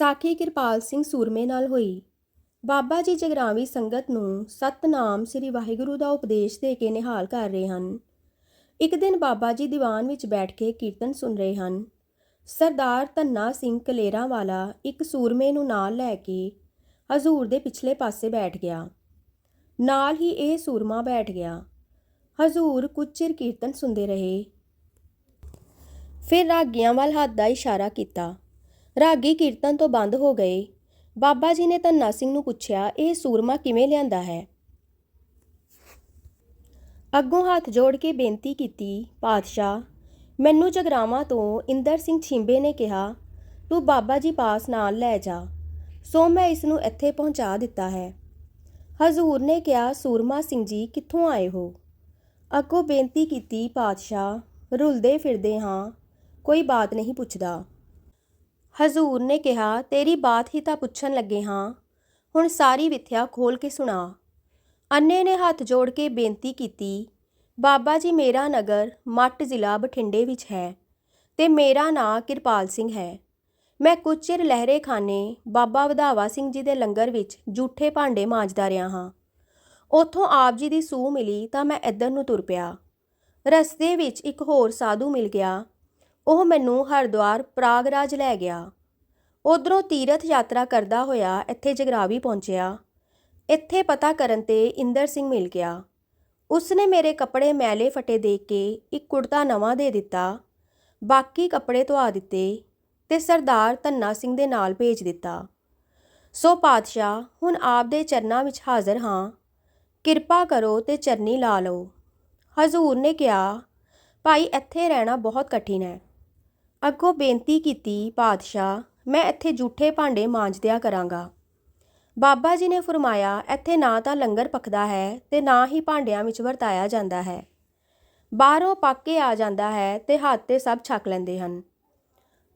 ਸਾਖੀ ਕਿਰਪਾਲ ਸਿੰਘ ਸੂਰਮੇ ਨਾਲ ਹੋਈ। ਬਾਬਾ ਜੀ ਜਗਰਾਵੀ ਸੰਗਤ ਨੂੰ ਸਤਨਾਮ ਸ੍ਰੀ ਵਾਹਿਗੁਰੂ ਦਾ ਉਪਦੇਸ਼ ਦੇ ਕੇ ਨਿਹਾਲ ਕਰ ਰਹੇ ਹਨ। ਇੱਕ ਦਿਨ ਬਾਬਾ ਜੀ ਦੀਵਾਨ ਵਿੱਚ ਬੈਠ ਕੇ ਕੀਰਤਨ ਸੁਣ ਰਹੇ ਹਨ। ਸਰਦਾਰ ਧੰਨਾ ਸਿੰਘ ਕਲੇਰਾਂ ਵਾਲਾ ਇੱਕ ਸੂਰਮੇ ਨੂੰ ਨਾਲ ਲੈ ਕੇ ਹਜ਼ੂਰ ਦੇ ਪਿਛਲੇ ਪਾਸੇ ਬੈਠ ਗਿਆ। ਨਾਲ ਹੀ ਇਹ ਸੂਰਮਾ ਬੈਠ ਗਿਆ। ਹਜ਼ੂਰ ਕੁਝ ਚਿਰ ਕੀਰਤਨ ਸੁਣਦੇ ਰਹੇ। ਫਿਰ ਰਾਗੀਆਂ ਵੱਲ ਹੱਥ ਦਾ ਇਸ਼ਾਰਾ ਕੀਤਾ। ਰਾਗੀ ਕੀਰਤਨ ਤੋਂ ਬੰਦ ਹੋ ਗਏ। ਬਾਬਾ ਜੀ ਨੇ ਧੰਨਾ ਸਿੰਘ ਨੂੰ ਪੁੱਛਿਆ, ਇਹ ਸੂਰਮਾ ਕਿਵੇਂ ਲਿਆਂਦਾ ਹੈ? ਅੱਗੋਂ ਹੱਥ ਜੋੜ ਕੇ ਬੇਨਤੀ ਕੀਤੀ, ਪਾਤਸ਼ਾਹ, ਮੈਨੂੰ ਜਗਰਾਵਾਂ ਤੋਂ ਇੰਦਰ ਸਿੰਘ ਛਿੰਬੇ ਨੇ ਕਿਹਾ, ਤੂੰ ਬਾਬਾ ਜੀ ਪਾਸ ਨਾਲ ਲੈ ਜਾ, ਸੋ ਮੈਂ ਇਸ ਨੂੰ ਇੱਥੇ ਪਹੁੰਚਾ ਦਿੱਤਾ ਹੈ। ਹਜ਼ੂਰ ਨੇ ਕਿਹਾ, ਸੂਰਮਾ ਸਿੰਘ ਜੀ, ਕਿੱਥੋਂ ਆਏ ਹੋ? ਅੱਗੋਂ ਬੇਨਤੀ ਕੀਤੀ, ਪਾਤਸ਼ਾਹ, ਰੁਲਦੇ ਫਿਰਦੇ ਹਾਂ, ਕੋਈ ਬਾਤ ਨਹੀਂ ਪੁੱਛਦਾ। ਹਜ਼ੂਰ ਨੇ ਕਿਹਾ, ਤੇਰੀ ਬਾਤ ਹੀ ਤਾਂ ਪੁੱਛਣ ਲੱਗੇ ਹਾਂ। ਹੁਣ ਸਾਰੀ ਵਿਥਿਆ ਖੋਲ ਕੇ ਸੁਣਾ। ਅੰਨੇ ਨੇ ਹੱਥ ਜੋੜ ਕੇ ਬੇਨਤੀ ਕੀਤੀ, ਬਾਬਾ ਜੀ ਮੇਰਾ ਨਗਰ ਮੱਟ ਜ਼ਿਲ੍ਹਾ ਬਠਿੰਡੇ ਵਿੱਚ ਹੈ ਤੇ ਮੇਰਾ ਨਾਂ ਕਿਰਪਾਲ ਸਿੰਘ ਹੈ। ਮੈਂ ਕੁਝ ਚਿਰ ਲਹਿਰੇ ਖਾਨੇ ਬਾਬਾ ਵਧਾਵਾ ਸਿੰਘ ਜੀ ਦੇ ਲੰਗਰ ਵਿੱਚ ਜੂਠੇ ਭਾਂਡੇ ਮਾਂਜਦਾ ਰਿਹਾ ਹਾਂ। ਉੱਥੋਂ ਆਪ ਜੀ ਦੀ ਸੂਹ ਮਿਲੀ ਤਾਂ ਮੈਂ ਇੱਧਰ ਨੂੰ ਤੁਰ ਪਿਆ। ਰਸਤੇ ਵਿੱਚ ਇੱਕ ਹੋਰ ਸਾਧੂ ਮਿਲ ਗਿਆ ਉਹ ਮੈਨੂੰ ਹਰਿਦੁਆਰ ਪ੍ਰਾਗਰਾਜ ਲੈ ਗਿਆ। ਉਧਰੋਂ ਤੀਰਥ ਯਾਤਰਾ ਕਰਦਾ ਹੋਇਆ ਇੱਥੇ ਜਗਰਾਵੀ ਪਹੁੰਚਿਆ। ਇੱਥੇ ਪਤਾ ਕਰਨ ਤੇ ਇੰਦਰ ਸਿੰਘ ਮਿਲ ਗਿਆ। ਉਸਨੇ ਮੇਰੇ ਕੱਪੜੇ ਮੈਲੇ ਫਟੇ ਦੇਖ ਕੇ ਇੱਕ ਕੁੜਤਾ ਨਵਾਂ ਦੇ ਦਿੱਤਾ, ਬਾਕੀ ਕੱਪੜੇ ਧਵਾ ਦਿੱਤੇ ਤੇ ਸਰਦਾਰ ਧੰਨਾ ਸਿੰਘ ਦੇ ਨਾਲ ਭੇਜ ਦਿੱਤਾ। ਸੋ ਪਾਤਸ਼ਾਹ, ਹੁਣ ਆਪ ਦੇ ਚਰਨਾਂ ਵਿੱਚ ਹਾਜ਼ਰ ਹਾਂ। ਕਿਰਪਾ ਕਰੋ ਤੇ ਚਰਨੀ ਲਾ ਲਓ। ਹਜ਼ੂਰ ਨੇ ਕਿਹਾ, ਭਾਈ, ਇੱਥੇ ਰਹਿਣਾ ਬਹੁਤ ਕਠਿਨ ਹੈ। ਅੱਗੋਂ ਬੇਨਤੀ ਕੀਤੀ, ਪਾਤਸ਼ਾਹ, ਮੈਂ ਇੱਥੇ ਜੂਠੇ ਭਾਂਡੇ ਮਾਂਜਦਿਆ ਕਰਾਂਗਾ। ਬਾਬਾ ਜੀ ਨੇ ਫਰਮਾਇਆ, ਇੱਥੇ ਨਾ ਤਾਂ ਲੰਗਰ ਪੱਕਦਾ ਹੈ ਤੇ ਨਾ ਹੀ ਭਾਂਡਿਆਂ ਵਿੱਚ ਵਰਤਾਇਆ ਜਾਂਦਾ ਹੈ। ਬਾਹਰੋਂ ਪੱਕ ਕੇ ਆ ਜਾਂਦਾ ਹੈ ਤੇ ਹੱਥ ਤੇ ਸਭ ਛਕ ਲੈਂਦੇ ਹਨ।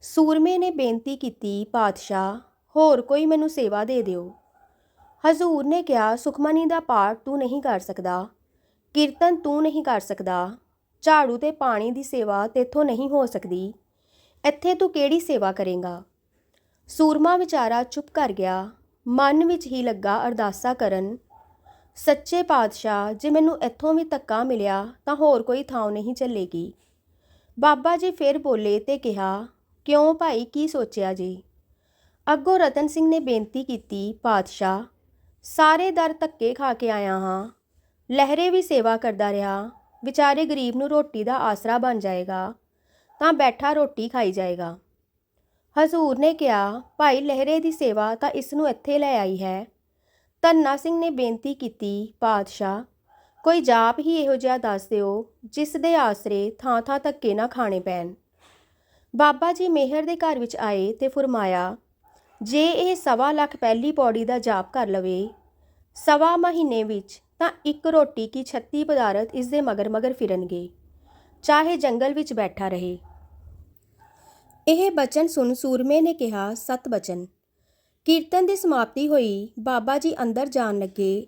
ਸੂਰਮੇ ਨੇ ਬੇਨਤੀ ਕੀਤੀ, ਪਾਤਸ਼ਾਹ, ਹੋਰ ਕੋਈ ਮੈਨੂੰ ਸੇਵਾ ਦੇ ਦਿਓ। ਹਜ਼ੂਰ ਨੇ ਕਿਹਾ, ਸੁਖਮਨੀ ਦਾ ਪਾਠ ਤੂੰ ਨਹੀਂ ਕਰ ਸਕਦਾ, ਕੀਰਤਨ ਤੂੰ ਨਹੀਂ ਕਰ ਸਕਦਾ, ਝਾੜੂ ਤੇ ਪਾਣੀ ਦੀ ਸੇਵਾ ਤੇਥੋਂ ਨਹੀਂ ਹੋ ਸਕਦੀ। ਇੱਥੇ ਤੂੰ ਕਿਹੜੀ ਸੇਵਾ ਕਰੇਗਾ? ਸੂਰਮਾ ਵਿਚਾਰਾ ਚੁੱਪ ਕਰ ਗਿਆ। ਮਨ ਵਿੱਚ ਹੀ ਲੱਗਾ ਅਰਦਾਸਾ ਕਰਨ। ਸੱਚੇ ਪਾਤਸ਼ਾਹ, ਜੇ ਮੈਨੂੰ ਇੱਥੋਂ ਵੀ ਧੱਕਾ ਮਿਲਿਆ, ਤਾਂ ਹੋਰ ਕੋਈ ਥਾਂ ਨਹੀਂ ਚੱਲੇਗੀ। ਬਾਬਾ ਜੀ ਫਿਰ ਬੋਲੇ ਤੇ ਕਿਹਾ, ਕਿਉਂ ਭਾਈ, ਕੀ ਸੋਚਿਆ ਜੀ? ਅੱਗੋਂ ਰਤਨ ਸਿੰਘ ਨੇ ਬੇਨਤੀ ਕੀਤੀ, ਪਾਤਸ਼ਾਹ, ਸਾਰੇ ਦਰ ਧੱਕੇ ਖਾ ਕੇ ਆਇਆ ਹਾਂ। ਲਹਿਰੇ ਵੀ ਸੇਵਾ ਕਰਦਾ ਰਿਹਾ। ਵਿਚਾਰੇ ਗਰੀਬ ਨੂੰ ਰੋਟੀ ਦਾ ਆਸਰਾ ਬਣ ਜਾਏਗਾ। ਤਾਂ ਬੈਠਾ ਰੋਟੀ ਖਾਈ ਜਾਏਗਾ। ਹਜ਼ੂਰ ਨੇ ਕਿਹਾ, ਭਾਈ, ਲਹਿਰੇ ਦੀ ਸੇਵਾ ਤਾਂ ਇਸ ਨੂੰ ਇੱਥੇ ਲੈ ਆਈ ਹੈ। ਧੰਨਾ ਸਿੰਘ ਨੇ ਬੇਨਤੀ ਕੀਤੀ, ਪਾਤਸ਼ਾਹ, ਕੋਈ ਜਾਪ ਹੀ ਇਹੋ ਜਿਹਾ ਦੱਸ ਦਿਓ, ਜਿਸ ਦੇ ਆਸਰੇ ਥਾਂ ਥਾਂ ਧੱਕੇ ਨਾ ਖਾਣੇ ਪੈਣ। ਬਾਬਾ ਜੀ ਮਿਹਰ ਦੇ ਘਰ ਵਿੱਚ ਆਏ ਤੇ ਫਰਮਾਇਆ, ਜੇ ਇਹ ਸਵਾ ਲੱਖ ਪਹਿਲੀ ਪੌੜੀ ਦਾ ਜਾਪ ਕਰ ਲਵੇ, ਸਵਾ ਮਹੀਨੇ ਵਿੱਚ ਤਾਂ ਇੱਕ ਰੋਟੀ ਕੀ 36 ਪਦਾਰਥ ਇਸ ਦੇ ਮਗਰ ਮਗਰ ਫਿਰਨਗੇ। ਚਾਹੇ ਜੰਗਲ ਵਿੱਚ ਬੈਠਾ ਰਹੇ। ਇਹ ਬਚਨ ਸੁਣ ਸੂਰਮੇ ਨੇ ਕਿਹਾ, ਸਤ ਬਚਨ। ਕੀਰਤਨ ਦੀ ਸਮਾਪਤੀ ਹੋਈ। ਬਾਬਾ ਜੀ ਅੰਦਰ ਜਾਣ ਲੱਗੇ।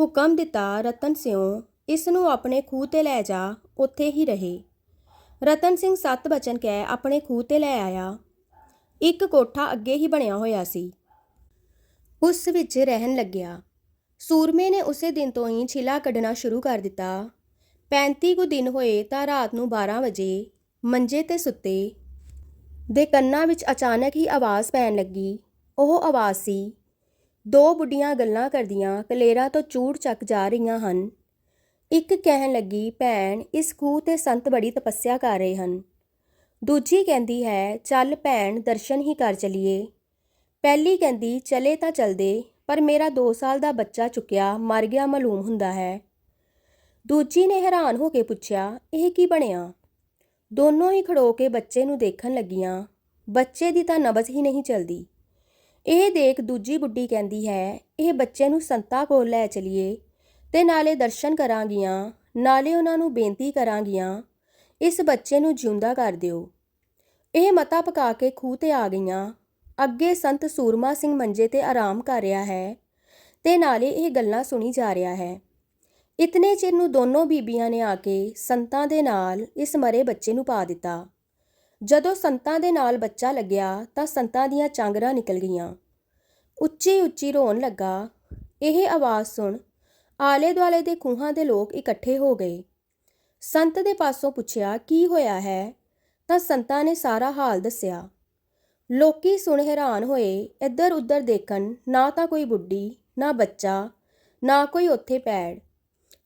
ਹੁਕਮ ਦਿੱਤਾ, ਰਤਨ ਸਿਉ ਇਸ ਨੂੰ ਆਪਣੇ ਖੂਹ ਤੇ ਲੈ ਜਾ। ਉੱਥੇ ਹੀ ਰਹੇ। ਰਤਨ ਸਿੰਘ ਸਤ ਬਚਨ ਕਹਿ ਆਪਣੇ ਖੂਹ ਤੇ ਲੈ ਆਇਆ। ਇੱਕ ਕੋਠਾ ਅੱਗੇ ਹੀ ਬਣਿਆ ਹੋਇਆ ਸੀ। ਉਸ ਵਿੱਚ ਰਹਿਣ ਲੱਗਿਆ। ਸੂਰਮੇ ਨੇ ਉਸੇ ਦਿਨ ਤੋਂ ਹੀ ਛਿਲਾ ਕੱਢਣਾ ਸ਼ੁਰੂ ਕਰ ਦਿੱਤਾ। 35 ਕੁ ਦਿਨ ਹੋਏ ਤਾਂ ਰਾਤ ਨੂੰ 12 ਵਜੇ ਮੰਜੇ ਤੇ ਸੁੱਤੇ ਦੇ ਕੰਨਾਂ ਵਿੱਚ ਅਚਾਨਕ ਹੀ ਆਵਾਜ਼ ਪੈਣ ਲੱਗੀ। ਉਹ ਆਵਾਜ਼ ਸੀ, ਦੋ ਬੁੱਢੀਆਂ ਗੱਲਾਂ ਕਰਦੀਆਂ ਕਲੇਰਾ ਤੋਂ ਚੂੜ ਚੱਕ ਜਾ ਰਹੀਆਂ ਹਨ। ਇੱਕ ਕਹਿਣ ਲੱਗੀ, ਭੈਣ, ਇਸ ਖੂਹ ਤੇ ਸੰਤ ਬੜੀ ਤਪੱਸਿਆ ਕਰ ਰਹੇ ਹਨ। ਦੂਜੀ ਕਹਿੰਦੀ ਹੈ, ਚੱਲ ਭੈਣ, ਦਰਸ਼ਨ ਹੀ ਕਰ ਚਲੀਏ। ਪਹਿਲੀ ਕਹਿੰਦੀ, ਚਲੇ ਤਾਂ ਚਲਦੇ, ਪਰ ਮੇਰਾ 2 ਸਾਲ ਦਾ ਬੱਚਾ ਚੁੱਕਿਆ, ਮਰ ਗਿਆ, ਮਾਲੂਮ ਹੁੰਦਾ ਹੈ। ਦੂਜੀ ਨੇ ਹੈਰਾਨ ਹੋ ਕੇ ਪੁੱਛਿਆ, ਇਹ ਕੀ ਬਣਿਆ? ਦੋਨੋਂ ਹੀ ਖੜੋ ਕੇ ਬੱਚੇ ਨੂੰ ਦੇਖਣ ਲੱਗੀਆਂ। ਬੱਚੇ ਦੀ ਤਾਂ ਨਬਜ਼ ਹੀ ਨਹੀਂ ਚਲਦੀ। ਇਹ ਦੇਖ ਦੂਜੀ ਬੁੱਢੀ ਕਹਿੰਦੀ ਹੈ, ਇਹ ਬੱਚੇ ਨੂੰ ਸੰਤਾ ਕੋਲ ਲੈ ਚਲੀਏ ਤੇ ਨਾਲੇ ਦਰਸ਼ਨ ਕਰਾਂਗੀਆਂ, ਨਾਲੇ ਉਹਨਾਂ ਨੂੰ ਬੇਨਤੀ ਕਰਾਂਗੀਆਂ, ਇਸ ਬੱਚੇ ਨੂੰ ਜਿਉਂਦਾ ਕਰ ਦਿਓ। ਇਹ ਮਤਾ ਪਕਾ ਕੇ ਖੂਹ ਤੇ ਆ ਗਈਆਂ। ਅੱਗੇ ਸੰਤ ਸੂਰਮਾ ਸਿੰਘ ਮੰਜੇ ਤੇ ਆਰਾਮ ਕਰ ਰਿਹਾ ਹੈ ਤੇ ਨਾਲੇ ਇਹ ਗੱਲਾਂ ਸੁਣੀ ਜਾ ਰਿਹਾ ਹੈ। ਇਤਨੇ ਚਿਰ ਨੂੰ ਦੋਨੋਂ ਬੀਬੀਆਂ ਨੇ ਆ ਕੇ ਸੰਤਾਂ ਦੇ ਨਾਲ ਇਸ ਮਰੇ ਬੱਚੇ ਨੂੰ ਪਾ ਦਿੱਤਾ। ਜਦੋਂ ਸੰਤਾਂ ਦੇ ਨਾਲ ਬੱਚਾ ਲੱਗਿਆ ਤਾਂ ਸੰਤਾਂ ਦੀਆਂ ਚਾਂਗਰਾਂ ਨਿਕਲ ਗਈਆਂ। ਉੱਚੀ ਉੱਚੀ ਰੋਣ ਲੱਗਾ। ਇਹ ਆਵਾਜ਼ ਸੁਣ ਆਲੇ ਦੁਆਲੇ ਦੇ ਖੂਹਾਂ ਦੇ ਲੋਕ ਇਕੱਠੇ ਹੋ ਗਏ। ਸੰਤ ਦੇ ਪਾਸੋਂ ਪੁੱਛਿਆ, ਕੀ ਹੋਇਆ ਹੈ? ਤਾਂ ਸੰਤਾਂ ਨੇ ਸਾਰਾ ਹਾਲ ਦੱਸਿਆ। ਲੋਕੀ ਸੁਣ ਹੈਰਾਨ ਹੋਏ ਇੱਧਰ ਉੱਧਰ ਦੇਖਣ ਨਾ ਤਾਂ ਕੋਈ ਬੁੱਢੀ, ਨਾ ਬੱਚਾ, ਨਾ ਕੋਈ ਉੱਥੇ ਪੈੜ।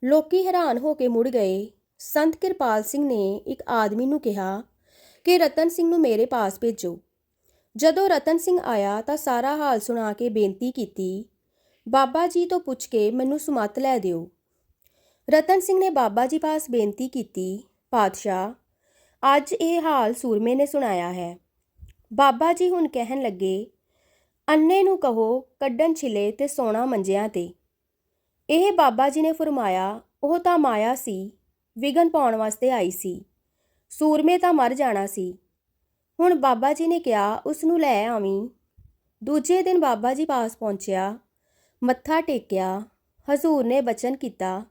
ਲੋਕੀ ਹੈਰਾਨ ਹੋ ਕੇ ਮੁੜ ਗਏ। ਸੰਤ ਕਿਰਪਾਲ ਸਿੰਘ ਨੇ ਇੱਕ ਆਦਮੀ ਨੂੰ ਕਿਹਾ ਕਿ ਰਤਨ ਸਿੰਘ ਨੂੰ ਮੇਰੇ ਪਾਸ ਭੇਜੋ। ਜਦੋਂ ਰਤਨ ਸਿੰਘ ਆਇਆ ਤਾਂ ਸਾਰਾ ਹਾਲ ਸੁਣਾ ਕੇ ਬੇਨਤੀ ਕੀਤੀ, ਬਾਬਾ ਜੀ ਤੋਂ ਪੁੱਛ ਕੇ ਮੈਨੂੰ ਸੁਮਤ ਲੈ ਦਿਓ। ਰਤਨ ਸਿੰਘ ਨੇ ਬਾਬਾ ਜੀ ਪਾਸ ਬੇਨਤੀ ਕੀਤੀ, ਪਾਤਸ਼ਾਹ, ਅੱਜ ਇਹ ਹਾਲ ਸੂਰਮੇ ਨੇ ਸੁਣਾਇਆ ਹੈ। ਬਾਬਾ ਜੀ ਹੁਣ ਕਹਿਣ ਲੱਗੇ, ਅੰਨੇ ਨੂੰ ਕਹੋ ਕੱਢਣ ਛਿਲੇ ਤੇ ਸੋਨਾ ਮੰਜਿਆਂ ਤੇ ਇਹ ਬਾਬਾ ਜੀ ਨੇ ਫਰਮਾਇਆ, ਉਹ ਤਾਂ ਮਾਇਆ ਸੀ ਵਿਗਨ ਪਾਉਣ ਵਾਸਤੇ ਆਈ ਸੀ। ਸੂਰਮੇ ਤਾਂ ਮਰ ਜਾਣਾ ਸੀ। ਹੁਣ ਬਾਬਾ ਜੀ ਨੇ ਕਿਹਾ, ਉਸ ਨੂੰ ਲੈ ਆਵੀਂ। ਦੂਜੇ ਦਿਨ ਬਾਬਾ ਜੀ ਪਾਸ ਪਹੁੰਚਿਆ। ਮੱਥਾ ਟੇਕਿਆ। ਹਜ਼ੂਰ ਨੇ ਬਚਨ ਕੀਤਾ,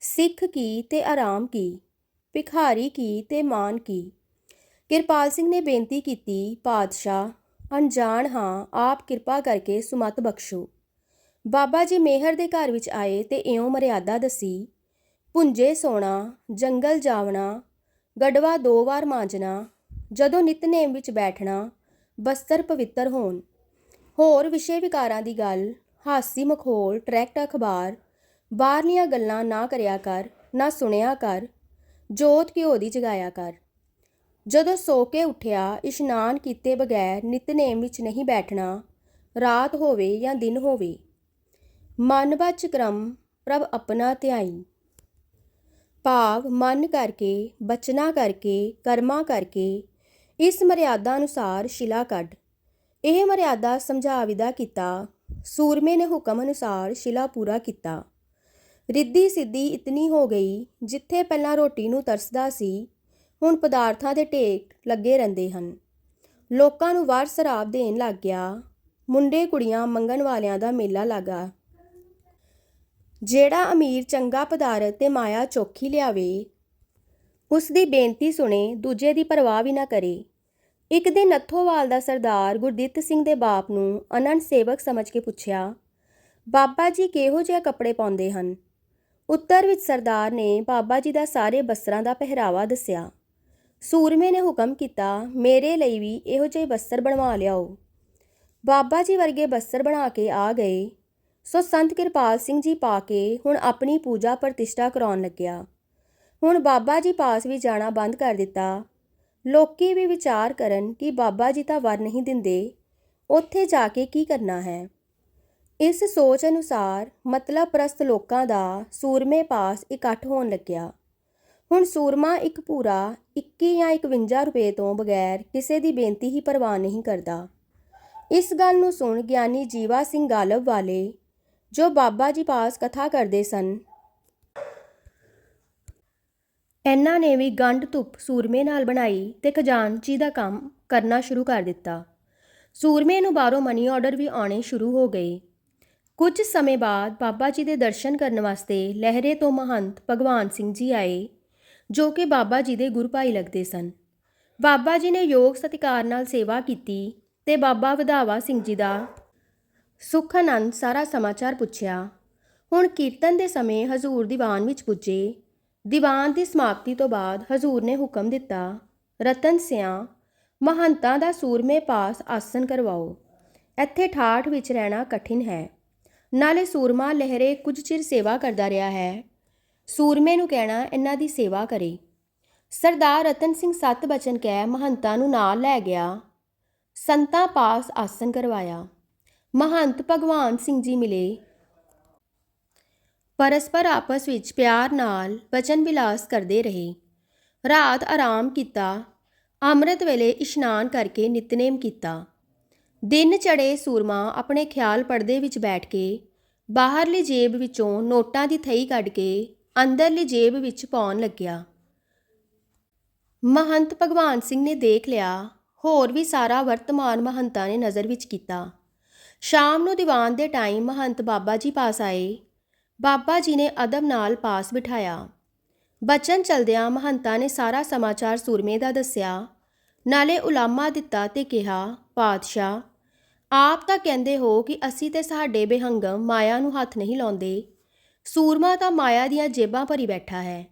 ਸਿੱਖ ਕੀ ਤੇ ਆਰਾਮ ਕੀ, ਭਿਖਾਰੀ ਕੀ ਤੇ ਮਾਨ ਕੀ। ਕਿਰਪਾਲ ਸਿੰਘ ਨੇ ਬੇਨਤੀ ਕੀਤੀ, ਪਾਤਸ਼ਾਹ, ਅਣਜਾਣ ਹਾਂ, ਆਪ ਕਿਰਪਾ ਕਰਕੇ ਸੁਮਤ ਬਖਸ਼ੋ। ਬਾਬਾ ਜੀ ਮੇਹਰ ਦੇ ਘਰ ਵਿੱਚ ਆਏ ਤੇ ਇਉਂ ਮਰਿਆਦਾ ਦੱਸੀ ਪੁੰਜੇ ਸੋਣਾ, ਜੰਗਲ ਜਾਵਣਾ, ਗੜਵਾ ਦੋ ਵਾਰ ਮਾਂਜਣਾ, ਜਦੋਂ ਨਿਤਨੇਮ ਵਿੱਚ ਬੈਠਣਾ, ਬਸਤਰ ਪਵਿੱਤਰ ਹੋਣ। ਹੋਰ ਵਿਸ਼ੇ ਵਿਕਾਰਾਂ ਦੀ ਗੱਲ, ਹਾਸੀ ਮਖੌਲ, ਟਰੈਕਟ ਅਖਬਾਰ, ਬਾਹਰਲੀਆਂ ਗੱਲਾਂ ਨਾ ਕਰਿਆ ਕਰ, ਨਾ ਸੁਣਿਆ ਕਰ, ਜੋਤ ਘਿਓ ਦੀ ਜਗਾਇਆ ਕਰ। ਜਦੋਂ ਸੋ ਕੇ ਉੱਠਿਆ, ਇਸ਼ਨਾਨ ਕੀਤੇ ਬਗੈਰ ਨਿਤਨੇਮ ਵਿੱਚ ਨਹੀਂ ਬੈਠਣਾ, ਰਾਤ ਹੋਵੇ ਜਾਂ ਦਿਨ ਹੋਵੇ ਮਨ ਬਚ ਕਰਮ, ਪ੍ਰਭ ਆਪਣਾ ਧਿਆਈ। ਭਾਵ ਮਨ ਕਰਕੇ, ਬਚਨਾ ਕਰਕੇ, ਕਰਮਾ ਕਰਕੇ, ਇਸ ਮਰਿਆਦਾ ਅਨੁਸਾਰ ਸ਼ਿਲਾ ਕੱਢ। ਇਹ ਮਰਿਆਦਾ ਸਮਝਾਵਿਦਾ ਕੀਤਾ, ਸੂਰਮੇ ਨੇ ਹੁਕਮ ਅਨੁਸਾਰ ਸ਼ਿਲਾ ਪੂਰਾ ਕੀਤਾ। ਰਿੱਧੀ ਸਿੱਧੀ ਇਤਨੀ ਹੋ ਗਈ, ਜਿੱਥੇ ਪਹਿਲਾਂ ਰੋਟੀ ਨੂੰ ਤਰਸਦਾ ਸੀ, ਹੁਣ ਪਦਾਰਥਾਂ ਦੇ ਢੇਕ ਲੱਗੇ ਰਹਿੰਦੇ ਹਨ। ਲੋਕਾਂ ਨੂੰ ਵਾਰ ਸ਼ਰਾਬ ਦੇਣ ਲੱਗ ਗਿਆ, ਮੁੰਡੇ ਕੁੜੀਆਂ ਮੰਗਣ ਵਾਲਿਆਂ ਦਾ ਮੇਲਾ ਲੱਗਾ। ਜਿਹੜਾ ਅਮੀਰ ਚੰਗਾ ਪਦਾਰਥ ਤੇ ਮਾਇਆ ਚੋਖੀ ਲਿਆਵੇ। ਉਸ ਦੀ ਬੇਨਤੀ ਸੁਣੇ, ਦੂਜੇ ਦੀ ਪਰਵਾਹ ਵੀ ਨਾ ਕਰੇ। ਇੱਕ ਦਿਨ ਨੱਥੋਵਾਲ ਦਾ ਸਰਦਾਰ ਗੁਰਦਿੱਤ ਸਿੰਘ ਦੇ ਬਾਪ ਨੂੰ ਅਨੰਦ ਸੇਵਕ ਸਮਝ ਕੇ ਪੁੱਛਿਆ, ਬਾਬਾ ਜੀ ਕਿਹੋ ਜਿਹੇ ਕੱਪੜੇ ਪਾਉਂਦੇ ਹਨ? ਉੱਤਰ ਵਿੱਚ ਸਰਦਾਰ ਨੇ ਬਾਬਾ ਜੀ ਦਾ ਸਾਰੇ ਬਸਤਰਾਂ ਦਾ ਪਹਿਰਾਵਾ ਦੱਸਿਆ। ਸੂਰਮੇ ਨੇ ਹੁਕਮ ਕੀਤਾ, ਮੇਰੇ ਲਈ ਵੀ ਇਹੋ ਜਿਹੇ ਬਸਤਰ ਬਣਵਾ ਲਿਆਓ। ਬਾਬਾ ਜੀ ਵਰਗੇ ਬਸਤਰ ਬਣਾ ਕੇ ਆ ਗਏ। ਸੋ ਸੰਤ ਕਿਰਪਾਲ ਸਿੰਘ ਜੀ ਪਾ ਕੇ ਹੁਣ ਆਪਣੀ ਪੂਜਾ ਪ੍ਰਤਿਸ਼ਠਾ ਕਰਾਉਣ ਲੱਗਿਆ। ਹੁਣ ਬਾਬਾ ਜੀ ਪਾਸ ਵੀ ਜਾਣਾ ਬੰਦ ਕਰ ਦਿੱਤਾ। ਲੋਕੀ ਵੀ ਵਿਚਾਰ ਕਰਨ ਕਿ ਬਾਬਾ ਜੀ ਤਾਂ ਵਰ ਨਹੀਂ ਦਿੰਦੇ। ਉੱਥੇ ਜਾ ਕੇ ਕੀ ਕਰਨਾ ਹੈ? ਇਸ ਸੋਚ ਅਨੁਸਾਰ ਮਤਲਬ ਪ੍ਰਸਤ ਲੋਕਾਂ ਦਾ ਸੂਰਮੇ ਪਾਸ ਇਕੱਠ ਹੋਣ ਲੱਗਿਆ। ਹੁਣ ਸੂਰਮਾ ਇੱਕ ਪੂਰਾ 21 ਜਾਂ 51 ਰੁਪਏ ਤੋਂ ਬਗੈਰ ਕਿਸੇ ਦੀ ਬੇਨਤੀ ਹੀ ਪਰਵਾਹ ਨਹੀਂ ਕਰਦਾ। ਇਸ ਗੱਲ ਨੂੰ ਸੁਣ ਗਿਆਨੀ ਜੀਵਾ ਸਿੰਘ ਗਾਲਬ ਵਾਲੇ ਜੋ ਬਾਬਾ ਜੀ ਪਾਸ ਕਥਾ ਕਰਦੇ ਸਨ। ਇਹਨਾਂ ਨੇ ਵੀ ਗੰਢ ਧੁੱਪ ਸੂਰਮੇ ਨਾਲ ਬਣਾਈ ਤੇ ਖਜ਼ਾਨਚੀ ਦਾ ਕੰਮ ਕਰਨਾ ਸ਼ੁਰੂ ਕਰ ਦਿੱਤਾ। ਸੂਰਮੇ ਨੂੰ ਬਾਹਰੋਂ ਮਨੀ ਆਰਡਰ ਵੀ ਆਉਣੇ ਸ਼ੁਰੂ ਹੋ ਗਏ। ਕੁਝ ਸਮੇਂ ਬਾਅਦ ਬਾਬਾ ਜੀ ਦੇ ਦਰਸ਼ਨ ਕਰਨ ਵਾਸਤੇ ਲਹਿਰੇ ਤੋਂ ਮਹੰਤ ਭਗਵਾਨ ਸਿੰਘ ਜੀ ਆਏ, ਜੋ ਕਿ ਬਾਬਾ ਜੀ ਦੇ ਗੁਰੂ ਭਾਈ ਲੱਗਦੇ ਸਨ। ਬਾਬਾ ਜੀ ਨੇ ਯੋਗ ਸਤਿਕਾਰ ਨਾਲ ਸੇਵਾ ਕੀਤੀ ਤੇ ਬਾਬਾ ਵਧਾਵਾ ਸਿੰਘ ਜੀ ਦਾ ਸੁਖ ਆਨੰਦ ਸਾਰਾ ਸਮਾਚਾਰ ਪੁੱਛਿਆ। ਹੁਣ ਕੀਰਤਨ ਦੇ ਸਮੇਂ ਹਜ਼ੂਰ ਦੀਵਾਨ ਵਿੱਚ ਪੁੱਜੇ। ਦੀਵਾਨ ਦੀ ਸਮਾਪਤੀ ਤੋਂ ਬਾਅਦ ਹਜ਼ੂਰ ਨੇ ਹੁਕਮ ਦਿੱਤਾ, ਰਤਨ ਸਿਆਂ, ਮਹੰਤਾਂ ਦਾ ਸੂਰਮੇ ਪਾਸ ਆਸਨ ਕਰਵਾਓ। ਇੱਥੇ ਠਾਠ ਵਿੱਚ ਰਹਿਣਾ ਕਠਿਨ ਹੈ। ਨਾਲੇ ਸੂਰਮਾ ਲਹਿਰੇ ਕੁਝ ਚਿਰ ਸੇਵਾ ਕਰਦਾ ਰਿਹਾ ਹੈ। ਸੂਰਮੇ ਨੂੰ ਕਹਿਣਾ ਇਹਨਾਂ ਦੀ ਸੇਵਾ ਕਰੇ। ਸਰਦਾਰ ਰਤਨ ਸਿੰਘ ਸਤ ਬਚਨ ਕਹਿ ਮਹੰਤਾਂ ਨੂੰ ਨਾਲ ਲੈ ਗਿਆ। ਸੰਤਾਂ ਪਾਸ ਆਸਨ ਕਰਵਾਇਆ। ਮਹੰਤ ਭਗਵਾਨ ਸਿੰਘ ਜੀ ਮਿਲੇ। ਪਰਸਪਰ ਆਪਸ ਵਿੱਚ ਪਿਆਰ ਨਾਲ ਵਚਨ ਵਿਲਾਸ ਕਰਦੇ ਰਹੇ। ਰਾਤ ਆਰਾਮ ਕੀਤਾ। ਅੰਮ੍ਰਿਤ ਵੇਲੇ ਇਸ਼ਨਾਨ ਕਰਕੇ ਨਿਤਨੇਮ ਕੀਤਾ। ਦਿਨ ਚੜੇ ਸੂਰਮਾ ਆਪਣੇ ਖਿਆਲ ਪਰਦੇ ਵਿੱਚ ਬੈਠ ਕੇ ਬਾਹਰਲੀ ਜੇਬ ਵਿੱਚੋਂ ਨੋਟਾਂ ਦੀ ਥਈ ਕੱਢ ਕੇ ਅੰਦਰਲੀ ਜੇਬ ਵਿੱਚ ਪਾਉਣ ਲੱਗਿਆ। ਮਹੰਤ ਭਗਵਾਨ ਸਿੰਘ ਨੇ ਦੇਖ ਲਿਆ। ਹੋਰ ਵੀ ਸਾਰਾ ਵਰਤਮਾਨ ਮਹੰਤਾਂ ਨੇ ਨਜ਼ਰ ਵਿੱਚ ਕੀਤਾ। ਸ਼ਾਮ ਨੂੰ ਦੀਵਾਨ ਦੇ ਟਾਈਮ ਮਹੰਤ ਬਾਬਾ ਜੀ ਪਾਸ ਆਏ। ਬਾਬਾ ਜੀ ਨੇ ਅਦਬ ਨਾਲ ਪਾਸ ਬਿਠਾਇਆ। ਬਚਨ ਚਲਦਿਆਂ ਮਹੰਤਾਂ ਨੇ ਸਾਰਾ ਸਮਾਚਾਰ ਸੂਰਮੇ ਦਾ ਦੱਸਿਆ। ਨਾਲੇ ਉਲਾਮਾ ਦਿੱਤਾ ਤੇ ਕਿਹਾ, ਪਾਤਸ਼ਾਹ, ਆਪ ਤਾਂ ਕਹਿੰਦੇ ਹੋ ਕਿ ਅਸੀਂ ਤੇ ਸਾਡੇ ਬੇਹੰਗਮ ਮਾਇਆ ਨੂੰ ਹੱਥ ਨਹੀਂ ਲਾਉਂਦੇ। ਸੂਰਮਾ ਤਾਂ ਮਾਇਆ ਦੀਆਂ ਜੇਬਾਂ ਭਰੀ ਬੈਠਾ ਹੈ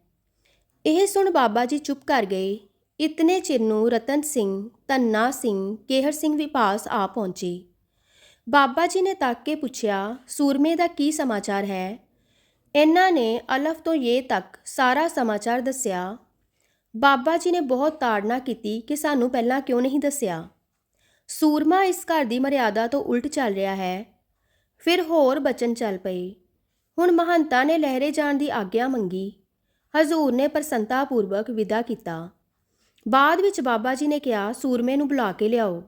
ਇਹ ਸੁਣ ਬਾਬਾ ਜੀ ਚੁੱਪ ਕਰ ਗਏ। ਇਤਨੇ ਚਿਰ ਨੂੰ ਰਤਨ ਸਿੰਘ, ਧੰਨਾ ਸਿੰਘ, ਕੇਹਰ ਸਿੰਘ ਵੀ ਪਾਸ ਆ ਪਹੁੰਚੇ। ਬਾਬਾ ਜੀ ਨੇ ਤੱਕ ਕੇ ਪੁੱਛਿਆ, ਸੂਰਮੇ ਦਾ ਕੀ ਸਮਾਚਾਰ ਹੈ? ਇਹਨਾਂ ਨੇ ਅਲਫ ਤੋਂ ਇਹ ਤੱਕ ਸਾਰਾ ਸਮਾਚਾਰ ਦੱਸਿਆ। ਬਾਬਾ ਜੀ ਨੇ ਬਹੁਤ ਤਾੜਨਾ ਕੀਤੀ ਕਿ ਸਾਨੂੰ ਪਹਿਲਾਂ ਕਿਉਂ ਨਹੀਂ ਦੱਸਿਆ। ਸੂਰਮਾ ਇਸ ਘਰ ਦੀ ਮਰਿਆਦਾ ਤੋਂ ਉਲਟ ਚੱਲ ਰਿਹਾ ਹੈ। ਫਿਰ ਹੋਰ ਬਚਨ ਚੱਲ ਪਏ। ਹੁਣ ਮਹੰਤਾ ਨੇ ਲਹਿਰੇ ਜਾਣ ਦੀ ਆਗਿਆ ਮੰਗੀ। ਹਜ਼ੂਰ ਨੇ ਪ੍ਰਸੰਤਾ ਪੂਰਵਕ ਵਿਦਾ ਕੀਤਾ। ਬਾਅਦ ਵਿੱਚ ਬਾਬਾ ਜੀ ਨੇ ਕਿਹਾ, ਸੂਰਮੇ ਨੂੰ ਬੁਲਾ ਕੇ ਲਿਆਓ।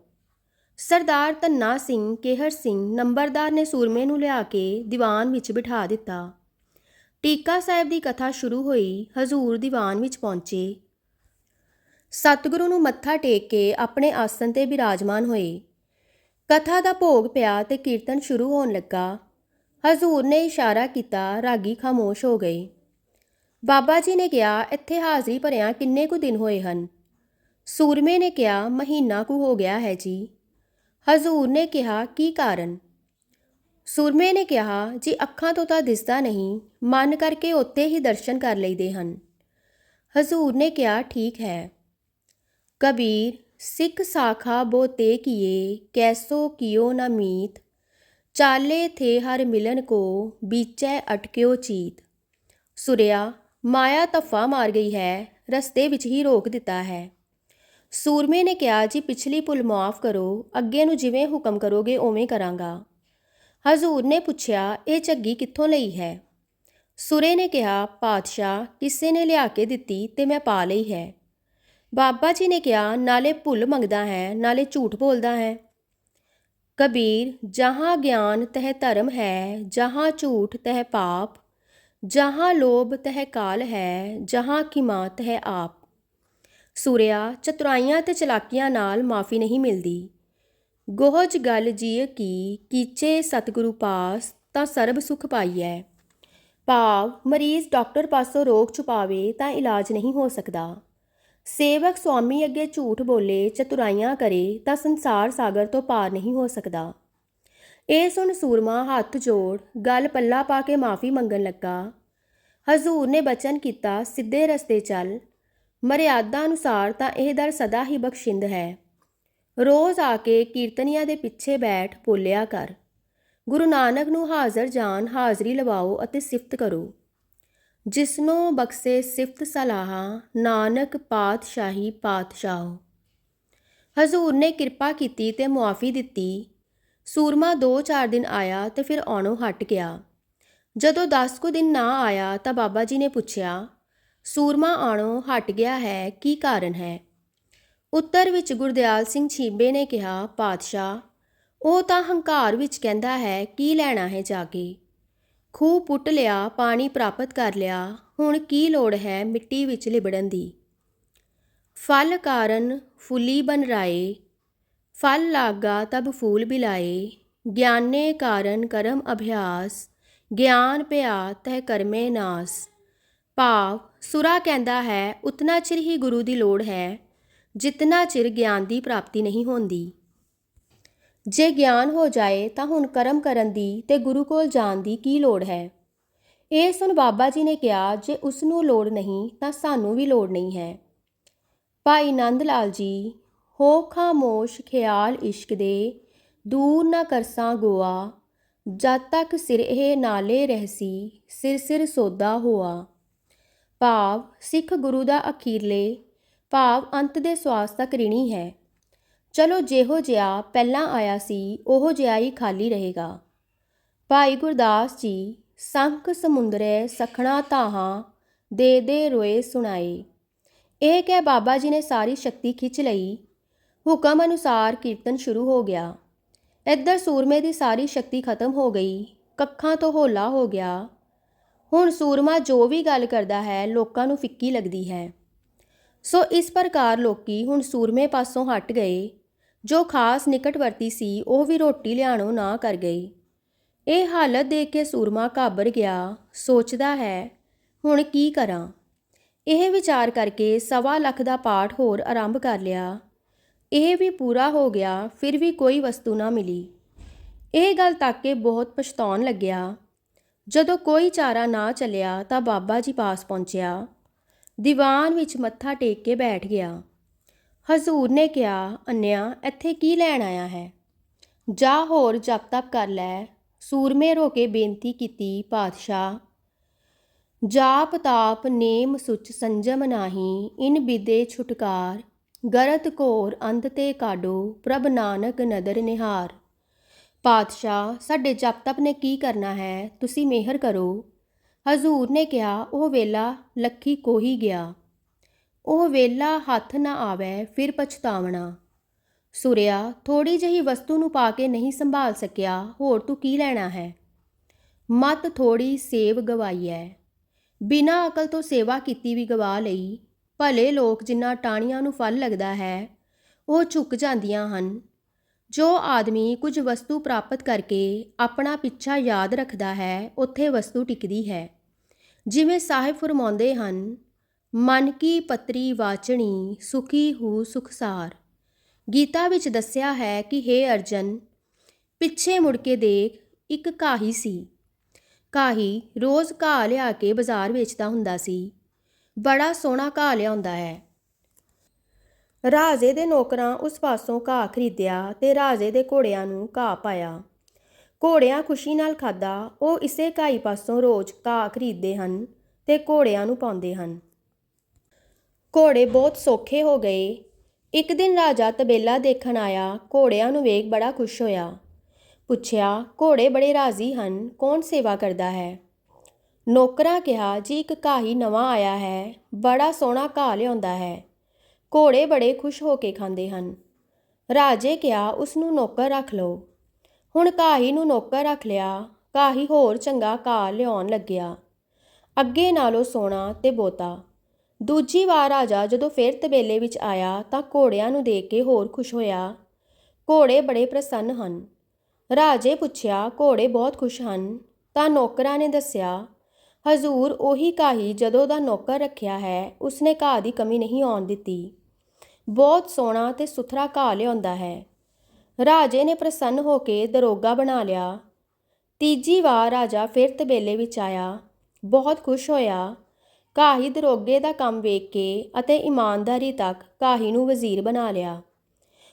ਸਰਦਾਰ ਧੰਨਾ ਸਿੰਘ ਕੇਹਰ ਸਿੰਘ ਨੰਬਰਦਾਰ ਨੇ ਸੂਰਮੇ ਨੂੰ ਲਿਆ ਕੇ ਦੀਵਾਨ ਵਿੱਚ ਬਿਠਾ ਦਿੱਤਾ। ਟੀਕਾ ਸਾਹਿਬ ਦੀ ਕਥਾ ਸ਼ੁਰੂ ਹੋਈ, ਹਜ਼ੂਰ ਦੀਵਾਨ ਵਿੱਚ ਪਹੁੰਚੇ। ਸਤਿਗੁਰੂ ਨੂੰ ਮੱਥਾ ਟੇਕ ਕੇ ਆਪਣੇ ਆਸਨ ਤੇ ਬਿਰਾਜਮਾਨ ਹੋਏ। ਕਥਾ ਦਾ ਭੋਗ ਪਿਆ ਤੇ ਕੀਰਤਨ ਸ਼ੁਰੂ ਹੋਣ ਲੱਗਾ। ਹਜ਼ੂਰ ਨੇ ਇਸ਼ਾਰਾ ਕੀਤਾ, ਰਾਗੀ ਖਾਮੋਸ਼ ਹੋ ਗਏ। ਬਾਬਾ ਜੀ ਨੇ ਕਿਹਾ, ਇੱਥੇ ਹਾਜ਼ਰੀ ਭਰਿਆ ਕਿੰਨੇ ਕੁ ਦਿਨ ਹੋਏ ਹਨ? ਸੂਰਮੇ ਨੇ ਕਿਹਾ, ਮਹੀਨਾ ਕੁ ਹੋ ਗਿਆ ਹੈ ਜੀ। ਹਜ਼ੂਰ ਨੇ ਕਿਹਾ, ਕੀ ਕਾਰਨ? ਸੂਰਮੇ ਨੇ ਕਿਹਾ, ਜੀ ਅੱਖਾਂ ਤੋਂ ਤਾਂ ਦਿਸਦਾ ਨਹੀਂ, ਮਨ ਕਰਕੇ ਉੱਤੇ ਹੀ ਦਰਸ਼ਨ ਕਰ ਲਈਦੇ ਹਨ। ਹਜ਼ੂਰ ਨੇ ਕਿਹਾ, ਠੀਕ ਹੈ। ਕਬੀਰ, ਸਿੱਖ ਸਾਖਾ ਬੋਤੇ ਕੀਏ, ਕੈਸੋ ਕਿਓ ਨ ਮੀਤ, ਚਾਲੇ ਥੇ ਹਰ ਮਿਲਨ ਕੋ, ਬੀਚੈ ਅਟਕਿਓ ਚੀਤ। ਸੁਰਿਆ ਮਾਇਆ ਤਫਾ ਮਾਰ ਗਈ ਹੈ, ਰਸਤੇ ਵਿੱਚ ਹੀ ਰੋਕ ਦਿੱਤਾ ਹੈ। ਸੂਰਮੇ ਨੇ ਕਿਹਾ, ਜੀ ਪਿਛਲੀ ਭੁੱਲ ਮਾਫ ਕਰੋ, ਅੱਗੇ ਨੂੰ ਜਿਵੇਂ ਹੁਕਮ ਕਰੋਗੇ, ਉਵੇਂ ਕਰਾਂਗਾ। ਹਜ਼ੂਰ ਨੇ ਪੁੱਛਿਆ, ਇਹ ਝੱਗੀ ਕਿੱਥੋਂ ਲਈ ਹੈ? ਸੁਰੇ ਨੇ ਕਿਹਾ, ਪਾਤਸ਼ਾਹ, ਕਿਸੇ ਨੇ ਲਿਆ ਕੇ ਦਿੱਤੀ ਤੇ ਮੈਂ ਪਾ ਲਈ ਹੈ। ਬਾਬਾ ਜੀ ਨੇ ਕਿਹਾ, ਨਾਲੇ ਭੁੱਲ ਮੰਗਦਾ ਹੈ, ਨਾਲੇ ਝੂਠ ਬੋਲਦਾ ਹੈ। ਕਬੀਰ, ਜਹਾਂ ਗਿਆਨ ਤਹ ਧਰਮ ਹੈ, ਜਹਾਂ ਝੂਠ ਤਹ ਪਾਪ, ਜਹਾਂ ਲੋਭ ਤਹ ਕਾਲ ਹੈ, ਜਹਾਂ ਕੀਮਾ ਤਹ ਆਪ। ਸੂਰਿਆ, ਚਤੁਰਾਈਆਂ ਤੇ ਚਲਾਕੀਆਂ ਨਾਲ ਮਾਫੀ ਨਹੀਂ ਮਿਲਦੀ। ਗੋਹਜ ਗੱਲ ਜੀਅ ਕੀ, ਕੀਚੇ ਸਤਿਗੁਰੂ ਪਾਸ ਤਾਂ ਸਰਬ ਸੁਖ ਪਾਈਐ। ਭਾਵ ਮਰੀਜ਼ ਡਾਕਟਰ ਪਾਸੋਂ ਰੋਗ ਛੁਪਾਵੇ ਤਾਂ ਇਲਾਜ ਨਹੀਂ ਹੋ ਸਕਦਾ। ਸੇਵਕ ਸੁਆਮੀ ਅੱਗੇ ਝੂਠ ਬੋਲੇ, ਚਤੁਰਾਈਆਂ ਕਰੇ ਤਾਂ ਸੰਸਾਰ ਸਾਗਰ ਤੋਂ ਪਾਰ ਨਹੀਂ ਹੋ ਸਕਦਾ। ਇਹ ਸੁਣ ਸੂਰਮਾ ਹੱਥ ਜੋੜ, ਗੱਲ ਪੱਲਾ ਪਾ ਕੇ ਮਾਫੀ ਮੰਗਣ ਲੱਗਾ। ਹਜ਼ੂਰ ਨੇ ਬਚਨ ਕੀਤਾ, ਸਿੱਧੇ ਰਸਤੇ ਚੱਲ। ਮਰਿਆਦਾ ਅਨੁਸਾਰ ਤਾਂ ਇਹ ਦਰ ਸਦਾ ਹੀ ਬਖਸ਼ਿੰਦ ਹੈ। ਰੋਜ਼ ਆ ਕੇ ਕੀਰਤਨੀਆਂ ਦੇ ਪਿੱਛੇ ਬੈਠ ਬੋਲਿਆ ਕਰ। ਗੁਰੂ ਨਾਨਕ ਨੂੰ ਹਾਜ਼ਰ ਜਾਨ ਹਾਜ਼ਰੀ ਲਵਾਓ ਅਤੇ ਸਿਫਤ ਕਰੋ। ਜਿਸਨੋਂ ਬਖਸ਼ੇ ਸਿਫਤ ਸਲਾਹਾ, ਨਾਨਕ ਪਾਤਸ਼ਾਹੀ ਪਾਤਸ਼ਾਹ। ਹਜ਼ੂਰ ਨੇ ਕਿਰਪਾ ਕੀਤੀ ਤੇ ਮੁਆਫੀ ਦਿੱਤੀ। ਸੂਰਮਾ 2-4 ਦਿਨ ਆਇਆ ਤੇ ਫਿਰ ਆਉਣੋਂ ਹਟ ਗਿਆ। ਜਦੋਂ 10 ਕੁ ਦਿਨ ਨਾ ਆਇਆ ਤਾਂ ਬਾਬਾ ਜੀ ਨੇ ਪੁੱਛਿਆ ਸੂਰਮਾ ਆਣੋ ਹਟ ਗਿਆ ਹੈ, ਕੀ ਕਾਰਨ ਹੈ? ਉੱਤਰ ਵਿੱਚ ਗੁਰਦਿਆਲ ਸਿੰਘ ਛੀਬੇ ਨੇ ਕਿਹਾ, ਪਾਤਸ਼ਾਹ, ਉਹ ਤਾਂ ਹੰਕਾਰ ਵਿੱਚ ਕਹਿੰਦਾ ਹੈ, ਕੀ ਲੈਣਾ ਹੈ ਜਾ ਕੇ? ਖੂਹ ਪੁੱਟ ਲਿਆ, ਪਾਣੀ ਪ੍ਰਾਪਤ ਕਰ ਲਿਆ, ਹੁਣ ਕੀ ਲੋੜ ਹੈ ਮਿੱਟੀ ਵਿੱਚ ਲਿਬੜਨ ਦੀ? ਫਲ ਕਾਰਨ ਫੁੱਲੀ ਬਨ ਰਾਏ, ਫਲ ਲਾਗਾ ਤਬ ਫੂਲ ਬਿਲਾਏ, ਗਿਆਨੇ ਕਾਰਨ ਕਰਮ ਅਭਿਆਸ, ਗਿਆਨ ਪਿਆ ਤਹਿ ਕਰਮੇ ਨਾਸ, ਭਾਵ ਸੁਰਾ ਕਹਿੰਦਾ ਹੈ, ਉਤਨਾ ਚਿਰ ਹੀ ਗੁਰੂ ਦੀ ਲੋੜ ਹੈ, ਜਿਤਨਾ ਚਿਰ ਗਿਆਨ ਦੀ ਪ੍ਰਾਪਤੀ ਨਹੀਂ ਹੁੰਦੀ। ਜੇ ਗਿਆਨ ਹੋ ਜਾਏ ਤਾਂ ਹੁਣ ਕਰਮ ਕਰਨ ਦੀ ਤੇ ਗੁਰੂ ਕੋਲ ਜਾਣ ਦੀ ਕੀ ਲੋੜ ਹੈ? ਇਹ ਸੁਣ ਬਾਬਾ ਜੀ ਨੇ ਕਿਹਾ, ਜੇ ਉਸ ਨੂੰ ਲੋੜ ਨਹੀਂ ਤਾਂ ਸਾਨੂੰ ਵੀ ਲੋੜ ਨਹੀਂ ਹੈ। ਭਾਈ ਨੰਦ ਲਾਲ ਜੀ, ਹੋ ਖਾਮੋਸ਼ ਖਿਆਲ ਇਸ਼ਕ ਦੇ, ਦੂਰ ਨਾ ਕਰਸਾਂ ਗੋਆ, ਜਦ ਤੱਕ ਸਿਰ ਇਹ ਨਾਲੇ ਰਹਿਸੀ, ਸਿਰ ਸਿਰ ਸੋਦਾ ਹੋਆ। ਭਾਵ ਸਿੱਖ ਗੁਰੂ ਦਾ ਅਖੀਰਲੇ ਭਾਵ ਅੰਤ ਦੇ ਸਵਾਸ ਤੱਕ ਰਿਣੀ ਹੈ। ਚਲੋ ਜਿਹੋ ਜਿਹਾ ਪਹਿਲਾਂ ਆਇਆ ਸੀ, ਉਹੋ ਜਿਹਾ ਹੀ ਖਾਲੀ ਰਹੇਗਾ। ਭਾਈ ਗੁਰਦਾਸ ਜੀ, ਸੰਖ ਸਮੁੰਦਰੇ ਸਖਣਾ ਤਾਹਾਂ ਦੇ ਦੇ ਰੋਏ ਸੁਣਾਏ। ਇਹ ਕਹਿ ਬਾਬਾ ਜੀ ਨੇ ਸਾਰੀ ਸ਼ਕਤੀ ਖਿੱਚ ਲਈ। ਹੁਕਮ ਅਨੁਸਾਰ ਕੀਰਤਨ ਸ਼ੁਰੂ ਹੋ ਗਿਆ। ਇੱਧਰ ਸੂਰਮੇ ਦੀ ਸਾਰੀ ਸ਼ਕਤੀ ਖਤਮ ਹੋ ਗਈ, ਕੱਖਾਂ ਤੋਂ ਹੋਲਾ ਹੋ ਗਿਆ। ਹੁਣ ਸੂਰਮਾ ਜੋ ਵੀ ਗੱਲ ਕਰਦਾ ਹੈ, ਲੋਕਾਂ ਨੂੰ ਫਿੱਕੀ ਲੱਗਦੀ ਹੈ। ਸੋ ਇਸ ਪ੍ਰਕਾਰ ਲੋਕੀ ਹੁਣ ਸੂਰਮੇ ਪਾਸੋਂ ਹਟ ਗਏ। ਜੋ ਖਾਸ ਨਿਕਟਵਰਤੀ ਸੀ, ਉਹ ਵੀ ਰੋਟੀ ਲਿਆਣੋਂ ਨਾ ਕਰ ਗਈ। ਇਹ ਹਾਲਤ ਦੇਖ ਕੇ ਸੂਰਮਾ ਘਾਬਰ ਗਿਆ। ਸੋਚਦਾ ਹੈ, ਹੁਣ ਕੀ ਕਰਾਂ? ਇਹ ਵਿਚਾਰ ਕਰਕੇ ਸਵਾ ਲੱਖ ਦਾ ਪਾਠ ਹੋਰ ਆਰੰਭ ਕਰ ਲਿਆ। ਇਹ ਵੀ ਪੂਰਾ ਹੋ ਗਿਆ, ਫਿਰ ਵੀ ਕੋਈ ਵਸਤੂ ਨਾ ਮਿਲੀ। ਇਹ ਗੱਲ ਤੱਕ ਕੇ ਬਹੁਤ ਪਛਤਾਉਣ ਲੱਗਿਆ। ਜਦੋਂ ਕੋਈ ਚਾਰਾ ਨਾ ਚੱਲਿਆ ਤਾਂ ਬਾਬਾ ਜੀ ਪਾਸ ਪਹੁੰਚਿਆ। ਦੀਵਾਨ ਵਿੱਚ ਮੱਥਾ ਟੇਕ ਕੇ ਬੈਠ ਗਿਆ। ਹਜ਼ੂਰ ਨੇ ਕਿਹਾ, ਅੰਨਿਆ, ਇੱਥੇ ਕੀ ਲੈਣ ਆਇਆ ਹੈ? ਜਾ ਹੋਰ ਜਪ ਤਪ ਕਰ ਲੈ। ਸੂਰਮੇ ਰੋ ਕੇ ਬੇਨਤੀ ਕੀਤੀ ਪਾਤਸ਼ਾਹ। ਜਾਪ ਤਾਪ ਨੇਮ ਸੁਚ ਸੰਜਮ ਨਾਹੀ, ਇਨ ਬਿਦੇ ਛੁਟਕਾਰ, ਗਰਤ ਘੋਰ ਅੰਧ ਤੇ ਕਾਡੋ, ਪ੍ਰਭ ਨਾਨਕ ਨਦਰ ਨਿਹਾਰ। ਪਾਤਸ਼ਾਹ, ਸਾਡੇ ਜਪ ਤਪ ਨੇ ਕੀ ਕਰਨਾ ਹੈ? ਤੁਸੀਂ ਮਿਹਰ ਕਰੋ। ਹਜ਼ੂਰ ਨੇ ਕਿਹਾ, ਉਹ ਵੇਲਾ ਲੱਖੀ ਕੋਹੀ ਗਿਆ। ਉਹ ਵੇਲਾ ਹੱਥ ਨਾ ਆਵੇ, ਫਿਰ ਪਛਤਾਵਣਾ। ਸੁਰਿਆ ਥੋੜੀ ਜਿਹੀ ਵਸਤੂ ਨੂੰ ਪਾ ਕੇ ਨਹੀਂ ਸੰਭਾਲ ਸਕਿਆ, ਹੋਰ ਤੂੰ ਕੀ ਲੈਣਾ ਹੈ? ਮਤ ਥੋੜੀ ਸੇਵ ਗਵਾਈ ਹੈ ਬਿਨਾਂ ਅਕਲ ਤੋਂ ਸੇਵਾ ਕੀਤੀ ਵੀ ਗਵਾ ਲਈ। ਭਲੇ ਲੋਕ ਜਿਨ੍ਹਾਂ ਟਾਣੀਆਂ ਨੂੰ ਫਲ ਲੱਗਦਾ ਹੈ, ਉਹ ਝੁਕ ਜਾਂਦੀਆਂ ਹਨ। ਜੋ ਆਦਮੀ ਕੁਝ ਵਸਤੂ ਪ੍ਰਾਪਤ ਕਰਕੇ ਆਪਣਾ ਪਿੱਛਾ ਯਾਦ ਰੱਖਦਾ ਹੈ, ਉੱਥੇ ਵਸਤੂ ਟਿਕਦੀ ਹੈ। ਜਿਵੇਂ ਸਾਹਿਬ ਫਰਮਾਉਂਦੇ ਹਨ, ਮਨ ਕੀ ਪਤਰੀ ਵਾਚਣੀ, ਸੁਖੀ ਹੂ ਸੁਖਸਾਰ। ਗੀਤਾ ਵਿੱਚ ਦੱਸਿਆ ਹੈ ਕਿ हे ਅਰਜਨ, ਪਿੱਛੇ ਮੁੜ ਕੇ ਦੇਖ, ਇੱਕ ਕਾਹੀ ਸੀ। ਕਾਹੀ ਰੋਜ਼ ਘਾਹ ਲਿਆ ਕੇ ਬਾਜ਼ਾਰ ਵੇਚਦਾ ਹੁੰਦਾ ਸੀ। ਬੜਾ ਸੋਹਣਾ ਘਾਹ ਲਿਆਉਂਦਾ ਹੈ। ਰਾਜੇ ਦੇ ਨੌਕਰਾਂ ਉਸ ਪਾਸੋਂ ਘਾਹ ਖਰੀਦਿਆ ਤੇ ਰਾਜੇ ਦੇ ਘੋੜਿਆਂ ਨੂੰ ਘਾਹ ਪਾਇਆ। ਘੋੜਿਆਂ ਖੁਸ਼ੀ ਨਾਲ ਖਾਦਾ ਉਹ ਇਸੇ ਘਾਈ ਪਾਸੋਂ ਰੋਜ਼ ਘਾਹ ਖਰੀਦਦੇ ਹਨ ਤੇ ਘੋੜਿਆਂ ਨੂੰ ਪਾਉਂਦੇ ਹਨ। ਘੋੜੇ ਬਹੁਤ ਸੌਖੇ ਹੋ ਗਏ। ਇੱਕ ਦਿਨ ਰਾਜਾ ਤਬੇਲਾ ਦੇਖਣ ਆਇਆ, ਘੋੜਿਆਂ ਨੂੰ ਵੇਖ ਬੜਾ ਖੁਸ਼ ਹੋਇਆ। ਪੁੱਛਿਆ, ਘੋੜੇ ਬੜੇ ਰਾਜ਼ੀ ਹਨ, ਕੌਣ ਸੇਵਾ ਕਰਦਾ ਹੈ? ਨੌਕਰਾਂ ਕਿਹਾ, ਜੀ ਇੱਕ ਘਾਹੀ ਨਵਾਂ ਆਇਆ ਹੈ, ਬੜਾ ਸੋਹਣਾ ਘਾਹ ਲਿਆਉਂਦਾ ਹੈ। ਘੋੜੇ ਬੜੇ ਖੁਸ਼ ਹੋ ਕੇ ਖਾਂਦੇ ਹਨ। ਰਾਜੇ ਕਿਹਾ ਉਸ ਨੂੰ ਨੌਕਰ ਰੱਖ ਲਓ। ਹੁਣ ਕਾਹੀ ਨੂੰ ਨੌਕਰ ਰੱਖ ਲਿਆ ਘਾਹੀ ਹੋਰ ਚੰਗਾ ਘਾਹ ਲਿਆਉਣ ਲੱਗਿਆ। ਅੱਗੇ ਨਾਲੋਂ ਸੋਨਾ ਤੇ ਬੋਤਾ ਦੂਜੀ ਵਾਰ ਰਾਜਾ ਜਦੋਂ ਫਿਰ ਤਬੇਲੇ ਵਿੱਚ ਆਇਆ ਤਾਂ ਘੋੜਿਆਂ ਨੂੰ ਦੇਖ ਕੇ ਹੋਰ ਖੁਸ਼ ਹੋਇਆ। ਘੋੜੇ ਬੜੇ ਪ੍ਰਸੰਨ ਹਨ। ਰਾਜੇ ਪੁੱਛਿਆ, ਘੋੜੇ ਬਹੁਤ ਖੁਸ਼ ਹਨ? ਤਾਂ ਨੌਕਰਾਂ ਨੇ ਦੱਸਿਆ, ਹਜ਼ੂਰ ਉਹੀ ਕਾਹੀ ਜਦੋਂ ਦਾ ਨੌਕਰ ਰੱਖਿਆ ਹੈ, ਉਸਨੇ ਘਾਹ ਦੀ ਕਮੀ ਨਹੀਂ ਆਉਣ ਦਿੱਤੀ। ਬਹੁਤ ਸੋਹਣਾ ਤੇ ਸੁਥਰਾ ਘਾਹ ਲਿਆਉਂਦਾ ਹੈ। ਰਾਜੇ ਨੇ ਪ੍ਰਸੰਨ ਹੋ ਕੇ ਦਰੋਗਾ ਬਣਾ ਲਿਆ। ਤੀਜੀ ਵਾਰ ਰਾਜਾ ਫਿਰ ਤਬੇਲੇ ਵਿੱਚ ਆਇਆ। ਬਹੁਤ ਖੁਸ਼ ਹੋਇਆ। ਕਾਹੀ ਦਰੋਗੇ ਦਾ ਕੰਮ ਵੇਖ ਕੇ ਅਤੇ ਇਮਾਨਦਾਰੀ ਤੱਕ ਕਾਹੀ ਨੂੰ ਵਜ਼ੀਰ ਬਣਾ ਲਿਆ।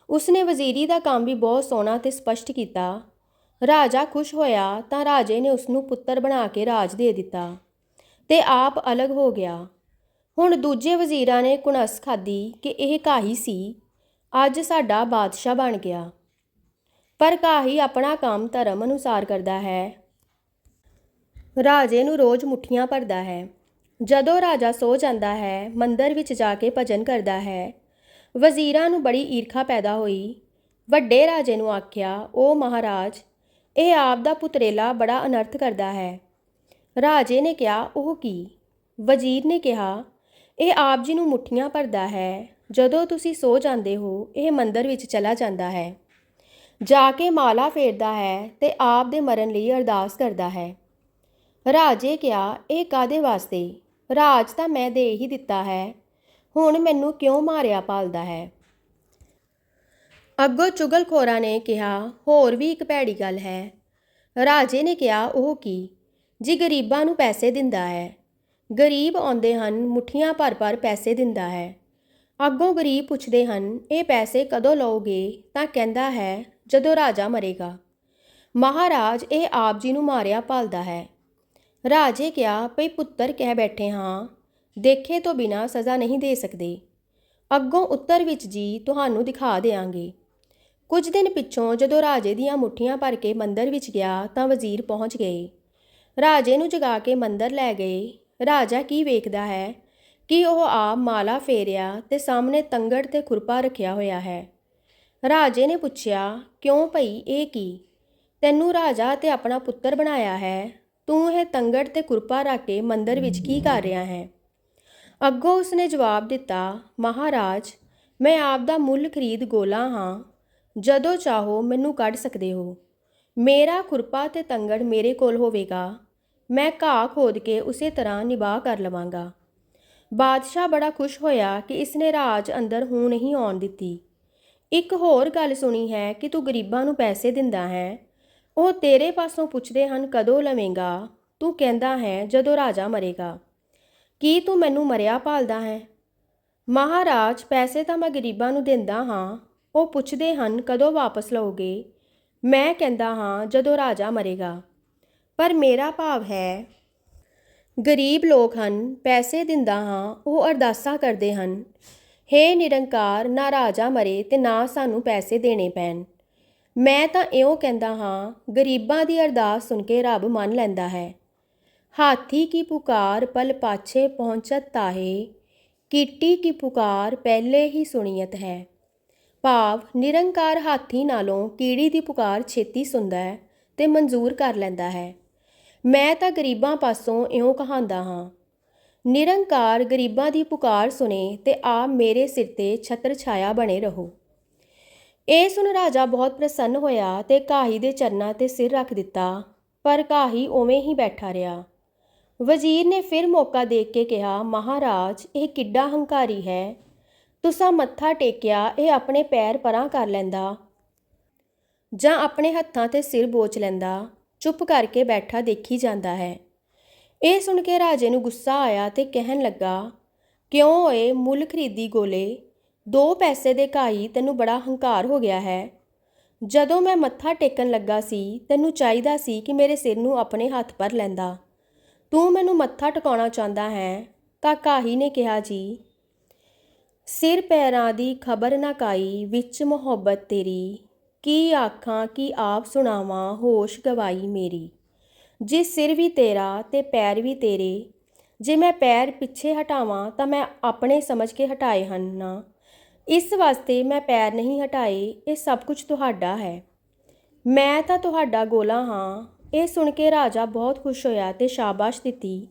ਉਸਨੇ ਵਜ਼ੀਰੀ ਦਾ ਕੰਮ ਵੀ ਬਹੁਤ ਸੋਹਣਾ ਤੇ ਸਪਸ਼ਟ ਕੀਤਾ। ਰਾਜਾ ਖੁਸ਼ ਹੋਇਆ ਤਾਂ ਰਾਜੇ ਨੇ ਉਸ ਨੂੰ ਪੁੱਤਰ ਬਣਾ ਕੇ ਰਾਜ ਦੇ ਦਿੱਤਾ ਤੇ ਆਪ ਅਲੱਗ ਹੋ ਗਿਆ। ਹੁਣ ਦੂਜੇ ਵਜ਼ੀਰਾਂ ਨੇ ਕੁਣਸ ਖਾਦੀ ਕਿ ਇਹ ਕਾਹੀ ਸੀ? ਅੱਜ ਸਾਡਾ ਬਾਦਸ਼ਾਹ ਬਣ ਗਿਆ। ਪਰ ਕਾਹੀ ਆਪਣਾ ਕੰਮ ਧਰਮ ਅਨੁਸਾਰ ਕਰਦਾ ਹੈ? ਰਾਜੇ ਨੂੰ ਰੋਜ਼ ਮੁੱਠੀਆਂ ਭਰਦਾ ਹੈ। ਜਦੋਂ ਰਾਜਾ ਸੋ ਜਾਂਦਾ ਹੈ, ਮੰਦਰ ਵਿੱਚ ਜਾ ਕੇ ਭਜਨ ਕਰਦਾ ਹੈ। ਵਜ਼ੀਰਾਂ ਨੂੰ ਬੜੀ ਈਰਖਾ ਪੈਦਾ ਹੋਈ। ਵੱਡੇ ਰਾਜੇ ਨੂੰ ਆਖਿਆ ਉਹ ਮਹਾਰਾਜ, ਇਹ ਆਪ ਦਾ ਪੁੱਤਰੇਲਾ ਬੜਾ ਅਨਰਥ ਕਰਦਾ ਹੈ। ਰਾਜੇ ਨੇ ਕਿਹਾ, ਉਹ ਕੀ? ਵਜ਼ੀਰ ਨੇ ਕਿਹਾ ਇਹ ਆਪ ਜੀ ਨੂੰ ਮੁੱਠੀਆਂ ਭਰਦਾ ਹੈ। ਜਦੋਂ ਤੁਸੀਂ ਸੋ ਜਾਂਦੇ ਹੋ, ਇਹ ਮੰਦਰ ਵਿੱਚ ਚਲਾ ਜਾਂਦਾ ਹੈ। ਜਾ ਕੇ ਮਾਲਾ ਫੇਰਦਾ ਹੈ ਤੇ ਆਪ ਦੇ ਮਰਨ ਲਈ ਅਰਦਾਸ ਕਰਦਾ ਹੈ। ਰਾਜੇ ਕਿਹਾ, ਇਹ ਕਾਦੇ ਵਾਸਤੇ? ਰਾਜ ਤਾਂ ਮੈਂ ਦੇ ਹੀ ਦਿੱਤਾ ਹੈ। ਹੁਣ ਮੈਨੂੰ ਕਿਉਂ ਮਾਰਿਆ ਪਾਲਦਾ ਹੈ? ਅੱਗੋਂ ਚੁਗਲਖੋਰਾਂ ਨੇ ਕਿਹਾ, ਹੋਰ ਵੀ ਇੱਕ ਭੈੜੀ ਗੱਲ ਹੈ। ਰਾਜੇ ਨੇ ਕਿਹਾ, ਉਹ ਕੀ? ਜੀ ਗਰੀਬਾਂ ਨੂੰ ਪੈਸੇ ਦਿੰਦਾ ਹੈ। ਗਰੀਬ ਆਉਂਦੇ ਹਨ, ਮੁੱਠੀਆਂ ਭਰ ਭਰ ਪੈਸੇ ਦਿੰਦਾ ਹੈ। ਅੱਗੋਂ ਗਰੀਬ ਪੁੱਛਦੇ ਹਨ, ਇਹ ਪੈਸੇ ਕਦੋਂ ਲਓਗੇ? ਤਾਂ ਕਹਿੰਦਾ ਹੈ, ਜਦੋਂ ਰਾਜਾ ਮਰੇਗਾ। ਮਹਾਰਾਜ ਇਹ ਆਪ ਜੀ ਨੂੰ ਮਾਰਿਆ ਭਾਲਦਾ ਹੈ। ਰਾਜੇ ਕਿਹਾ, ਭਈ ਪੁੱਤਰ ਕਹਿ ਬੈਠੇ ਹਾਂ, ਦੇਖੇ ਤੋਂ ਬਿਨਾ ਸਜ਼ਾ ਨਹੀਂ ਦੇ ਸਕਦੇ। ਅੱਗੋਂ ਉੱਤਰ ਵਿੱਚ ਜੀ, ਤੁਹਾਨੂੰ ਦਿਖਾ ਦੇਾਂਗੇ ਕੁਝ ਦਿਨ ਪਿੱਛੋਂ ਜਦੋਂ ਰਾਜੇ ਦੀਆਂ ਮੁੱਠੀਆਂ ਭਰ ਕੇ ਮੰਦਰ ਵਿੱਚ ਗਿਆ, ਤਾਂ ਵਜ਼ੀਰ ਪਹੁੰਚ ਗਏ। ਰਾਜੇ ਨੂੰ ਜਗਾ ਕੇ ਮੰਦਰ ਲੈ ਗਏ। ਰਾਜਾ ਕੀ ਵੇਖਦਾ ਹੈ? ਕਿ ਉਹ ਆਪ ਮਾਲਾ ਫੇਰਿਆ ਤੇ ਸਾਹਮਣੇ ਤੰਗੜ ਤੇ ਖੁਰਪਾ ਰੱਖਿਆ ਹੋਇਆ ਹੈ? ਰਾਜੇ ਨੇ ਪੁੱਛਿਆ, ਕਿਉਂ ਭਈ, ਇਹ ਕੀ? ਤੈਨੂੰ ਰਾਜਾ ਤੇ ਆਪਣਾ ਪੁੱਤਰ ਬਣਾਇਆ ਹੈ? ਤੂੰ ਇਹ ਤੰਗੜ ਤੇ ਕੁਰਪਾ ਰੱਖ ਕੇ ਮੰਦਰ ਵਿੱਚ ਕੀ ਕਰ ਰਿਹਾ ਹੈ? ਅੱਗੋਂ ਉਸਨੇ ਜਵਾਬ ਦਿੱਤਾ, ਮਹਾਰਾਜ, ਮੈਂ ਆਪ ਦਾ ਮੁੱਲ ਖਰੀਦ ਗੋਲਾ ਹਾਂ। ਜਦੋਂ ਚਾਹੋ ਮੈਨੂੰ ਕੱਢ ਸਕਦੇ ਹੋ। ਮੇਰਾ ਖੁਰਪਾ ਤੇ ਤੰਗੜ ਮੇਰੇ ਕੋਲ ਹੋਵੇਗਾ। ਮੈਂ ਘਾਹ ਖੋਦ ਕੇ ਉਸੇ ਤਰ੍ਹਾਂ ਨਿਭਾ ਕਰ ਲਵਾਂਗਾ। ਬਾਦਸ਼ਾਹ ਬੜਾ ਖੁਸ਼ ਹੋਇਆ ਕਿ ਇਸਨੇ ਰਾਜ ਅੰਦਰ ਹੂੰ ਨਹੀਂ ਆਉਣ ਦਿੱਤੀ। ਇੱਕ ਹੋਰ ਗੱਲ ਸੁਣੀ ਹੈ ਕਿ ਤੂੰ ਗਰੀਬਾਂ ਨੂੰ ਪੈਸੇ ਦਿੰਦਾ ਹੈ। ਉਹ ਤੇਰੇ ਪਾਸੋਂ ਪੁੱਛਦੇ ਹਨ, ਕਦੋਂ ਲਵੇਂਗਾ? ਤੂੰ ਕਹਿੰਦਾ ਹੈ, ਜਦੋਂ ਰਾਜਾ ਮਰੇਗਾ। ਕੀ ਤੂੰ ਮੈਨੂੰ ਮਰਿਆ ਭਾਲਦਾ ਹੈ? ਮਹਾਰਾਜ, ਪੈਸੇ ਤਾਂ ਮੈਂ ਗਰੀਬਾਂ ਨੂੰ ਦਿੰਦਾ ਹਾਂ। ਉਹ ਪੁੱਛਦੇ ਹਨ, ਕਦੋਂ ਵਾਪਸ ਲਓਗੇ? ਮੈਂ ਕਹਿੰਦਾ ਹਾਂ, ਜਦੋਂ ਰਾਜਾ ਮਰੇਗਾ। ਪਰ ਮੇਰਾ ਭਾਵ ਹੈ, ਗਰੀਬ ਲੋਕ ਹਨ, ਪੈਸੇ ਦਿੰਦਾ ਹਾਂ, ਉਹ ਅਰਦਾਸਾਂ ਕਰਦੇ ਹਨ। ਹੇ ਨਿਰੰਕਾਰ, ਨਾ ਰਾਜਾ ਮਰੇ ਤੇ ਨਾ ਸਾਨੂੰ ਪੈਸੇ ਦੇਣੇ ਪੈਣ। ਮੈਂ ਤਾਂ ਇਉਂ ਕਹਿੰਦਾ ਹਾਂ, ਗਰੀਬਾਂ ਦੀ ਅਰਦਾਸ ਸੁਣ ਕੇ ਰੱਬ ਮੰਨ ਲੈਂਦਾ ਹੈ। ਹਾਥੀ ਕੀ ਪੁਕਾਰ ਪਲ ਪਾਛੇ ਪਹੁੰਚਤ ਤਾਹੇ, ਕੀਟੀ ਕੀ ਪੁਕਾਰ ਪਹਿਲੇ ਹੀ ਸੁਣੀਅਤ ਹੈ। ਭਾਵ, ਨਿਰੰਕਾਰ ਹਾਥੀ ਨਾਲੋਂ ਕੀੜੀ ਦੀ ਪੁਕਾਰ ਛੇਤੀ ਸੁਣਦਾ ਹੈ ਤੇ ਮਨਜ਼ੂਰ ਕਰ ਲੈਂਦਾ ਹੈ। ਮੈਂ ਤਾਂ ਗਰੀਬਾਂ ਪਾਸੋਂ ਇਉਂ ਕਹਾਂਦਾ ਹਾਂ। ਨਿਰੰਕਾਰ ਗਰੀਬਾਂ ਦੀ ਪੁਕਾਰ ਸੁਣੇ ਤੇ ਆਪ ਮੇਰੇ ਸਿਰ ਤੇ ਛਤਰ ਛਾਇਆ ਬਣੇ ਰਹੋ। ਇਹ ਸੁਣ ਰਾਜਾ ਬਹੁਤ ਪ੍ਰਸੰਨ ਹੋਇਆ ਤੇ ਕਾਹੀ ਦੇ ਚਰਨਾਂ ਤੇ ਸਿਰ ਰੱਖ ਦਿੱਤਾ, ਪਰ ਕਾਹੀ ਉਵੇਂ ਹੀ ਬੈਠਾ ਰਿਹਾ। ਵਜ਼ੀਰ ਨੇ ਫਿਰ ਮੌਕਾ ਦੇਖ ਕੇ ਕਿਹਾ, ਮਹਾਰਾਜ, ਇਹ ਕਿੱਡਾ ਹੰਕਾਰੀ ਹੈ। ਤੁਸਾਂ ਮੱਥਾ ਟੇਕਿਆ, ਇਹ ਆਪਣੇ ਪੈਰ ਪਰਾਂ ਕਰ ਲੈਂਦਾ ਜਾਂ ਆਪਣੇ ਹੱਥਾਂ ਤੇ ਸਿਰ ਬੋਚ ਲੈਂਦਾ। ਚੁੱਪ ਕਰਕੇ ਬੈਠਾ ਦੇਖੀ ਜਾਂਦਾ ਹੈ। ਇਹ ਸੁਣ ਕੇ ਰਾਜੇ ਨੂੰ ਗੁੱਸਾ ਆਇਆ ਤੇ ਕਹਿਣ ਲੱਗਾ, ਕਿਉਂ ਓਏ ਮੁੱਲ ਖਰੀਦੀ ਗੋਲੇ? ਦੋ ਪੈਸੇ ਦੇ ਕਾਈ ਤੈਨੂੰ ਬੜਾ ਹੰਕਾਰ ਹੋ ਗਿਆ ਹੈ। ਜਦੋਂ ਮੈਂ ਮੱਥਾ ਟੇਕਣ ਲੱਗਾ ਸੀ, ਤੈਨੂੰ ਚਾਹੀਦਾ ਸੀ ਕਿ ਮੇਰੇ ਸਿਰ ਨੂੰ ਆਪਣੇ ਹੱਥ ਪਰ ਲੈਂਦਾ। ਤੂੰ ਮੈਨੂੰ ਮੱਥਾ ਟਿਕਾਉਣਾ ਚਾਹੁੰਦਾ ਹੈ ਤਾਂ ਕਾਹੀ ਨੇ ਕਿਹਾ ਜੀ। ਸਿਰ ਪੈਰਾਂ ਦੀ ਖਬਰ ਨਾ ਕਾਈ, ਵਿੱਚ ਮੁਹੱਬਤ ਤੇਰੀ। ਕੀ ਆਖਾਂ ਕੀ ਆਪ ਸੁਣਾਵਾਂ ਹੋਸ਼ ਗਵਾਈ ਮੇਰੀ। ਜੇ ਸਿਰ ਵੀ ਤੇਰਾ ਤੇ ਪੈਰ ਵੀ ਤੇਰੇ, ਜੇ ਮੈਂ ਪੈਰ ਪਿੱਛੇ ਹਟਾਵਾਂ ਤਾਂ ਮੈਂ ਆਪਣੇ ਸਮਝ ਕੇ ਹਟਾਏ ਹਨ ਨਾ। ਇਸ ਵਾਸਤੇ ਮੈਂ ਪੈਰ ਨਹੀਂ ਹਟਾਏ, ਇਹ ਸਭ ਕੁਝ ਤੁਹਾਡਾ ਹੈ। ਮੈਂ ਤਾਂ ਤੁਹਾਡਾ ਗੋਲਾ ਹਾਂ। ਇਹ ਸੁਣ ਕੇ ਰਾਜਾ ਬਹੁਤ ਖੁਸ਼ ਹੋਇਆ ਤੇ ਸ਼ਾਬਾਸ਼ ਦਿੱਤੀ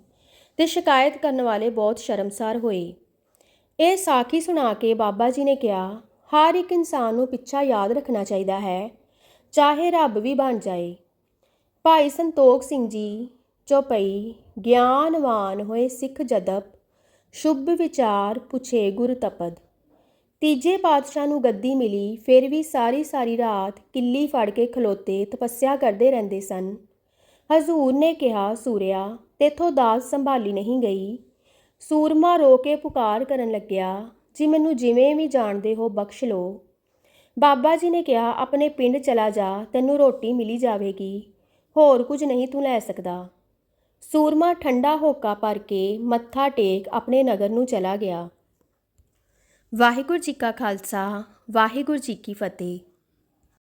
ਤੇ ਸ਼ਿਕਾਇਤ ਕਰਨ ਵਾਲੇ ਬਹੁਤ ਸ਼ਰਮਸਾਰ ਹੋਏ। ਇਹ ਸਾਖੀ ਸੁਣਾ ਕੇ ਬਾਬਾ ਜੀ ਨੇ ਕਿਹਾ ਹਰ ਇੱਕ ਇਨਸਾਨ ਨੂੰ ਪਿੱਛਾ ਯਾਦ ਰੱਖਣਾ ਚਾਹੀਦਾ ਹੈ, ਚਾਹੇ ਰੱਬ ਵੀ ਬਣ ਜਾਏ। ਭਾਈ ਸੰਤੋਖ ਸਿੰਘ ਜੀ, ਚੌਪਈ, ਗਿਆਨਵਾਨ ਹੋਏ ਸਿੱਖ ਜਦਪ ਸ਼ੁਭ ਵਿਚਾਰ ਪੁਛੇ ਗੁਰ ਤਪਦ। ਤੀਜੇ ਪਾਤਸ਼ਾਹ ਨੂੰ ਗੱਦੀ ਮਿਲੀ, ਫਿਰ ਵੀ ਸਾਰੀ ਸਾਰੀ ਰਾਤ ਕਿੱਲੀ ਫੜ ਕੇ ਖਲੋਤੇ ਤਪੱਸਿਆ ਕਰਦੇ ਰਹਿੰਦੇ ਸਨ। ਹਜ਼ੂਰ ਨੇ ਕਿਹਾ, ਸੂਰਿਆ, ਤੇਥੋਂ ਦਾਸ ਸੰਭਾਲੀ ਨਹੀਂ ਗਈ। ਸੂਰਮਾ ਰੋ ਕੇ ਪੁਕਾਰ ਕਰਨ ਲੱਗਿਆ। ਜੀ ਮੈਨੂੰ ਜਿਵੇਂ ਵੀ ਜਾਣਦੇ ਹੋ, ਬਖਸ਼ ਲਓ। ਬਾਬਾ ਜੀ ਨੇ ਕਿਹਾ, ਆਪਣੇ ਪਿੰਡ ਚਲਾ ਜਾ, ਤੈਨੂੰ ਰੋਟੀ ਮਿਲੀ ਜਾਵੇਗੀ, ਹੋਰ ਕੁਝ ਨਹੀਂ ਤੂੰ ਲੈ ਸਕਦਾ। ਸੂਰਮਾ ਠੰਡਾ ਹੋਕਾ ਭਰ ਕੇ ਮੱਥਾ ਟੇਕ ਆਪਣੇ ਨਗਰ ਨੂੰ ਚਲਾ ਗਿਆ। ਵਾਹਿਗੁਰੂ ਜੀ ਕਾ ਖਾਲਸਾ, ਵਾਹਿਗੁਰੂ ਜੀ ਕੀ ਫਤਿਹ।